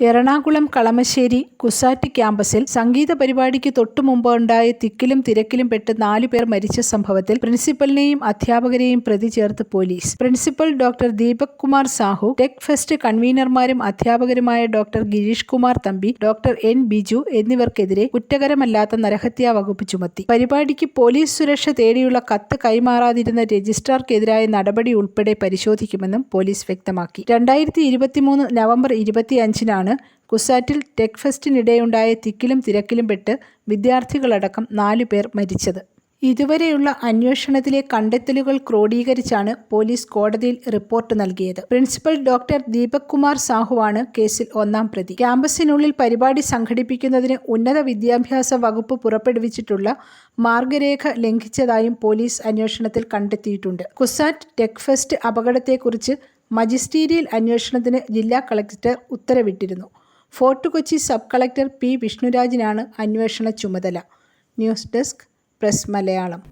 എറണാകുളം കളമശ്ശേരി കുസാറ്റ് ക്യാമ്പസിൽ സംഗീത പരിപാടിക്ക് തൊട്ടുമുമ്പുണ്ടായ തിക്കിലും തിരക്കിലും പെട്ട് നാലു പേർ മരിച്ച സംഭവത്തിൽ പ്രിൻസിപ്പലിനെയും അധ്യാപകരെയും പ്രതി ചേർത്ത് police. Principal doctor Deepak Kumar Sahu tech fest കൺവീനർമാരും അധ്യാപകരുമായ doctor Girish Kumar Thampi doctor N Biju എന്നിവർക്കെതിരെ കുറ്റകരമല്ലാത്ത നരഹത്യാ വകുപ്പ് ചുമത്തി. പരിപാടിക്ക് പോലീസ് സുരക്ഷ തേടിയുള്ള കത്ത് കൈമാറാതിരുന്ന രജിസ്ട്രാർക്കെതിരായ നടപടി ഉൾപ്പെടെ പരിശോധിക്കുമെന്നും പോലീസ് വ്യക്തമാക്കി. രണ്ടായിരത്തി നവംബർ ഇരുപത്തിയഞ്ചിനാണ് കുസാറ്റിൽ ടെക് ഫെസ്റ്റിനിടെയുണ്ടായ തിക്കിലും തിരക്കിലും പെട്ട് വിദ്യാർത്ഥികളടക്കം നാലു പേർ മരിച്ചത്. ഇതുവരെയുള്ള അന്വേഷണത്തിലെ കണ്ടെത്തലുകൾ ക്രോഡീകരിച്ചാണ് പോലീസ് കോടതിയിൽ റിപ്പോർട്ട് നൽകിയത്. പ്രിൻസിപ്പൽ ഡോക്ടർ ദീപക് കുമാർ സാഹുവാണ് കേസിൽ ഒന്നാം പ്രതി. ക്യാമ്പസിനുള്ളിൽ പരിപാടി സംഘടിപ്പിക്കുന്നതിന് ഉന്നത വിദ്യാഭ്യാസ വകുപ്പ് പുറപ്പെടുവിച്ചിട്ടുള്ള മാർഗരേഖ ലംഘിച്ചതായും പോലീസ് അന്വേഷണത്തിൽ കണ്ടെത്തിയിട്ടുണ്ട്. കുസാറ്റ് ടെക്ഫെസ്റ്റ് അപകടത്തെക്കുറിച്ച് മജിസ്റ്റീരിയൽ അന്വേഷണത്തിന് ജില്ലാ കളക്ടർ ഉത്തരവിട്ടിരുന്നു. Fort Kochi sub collector P. വിഷ്ണുരാജിനാണ് അന്വേഷണ ചുമതല. News desk press Malayalam.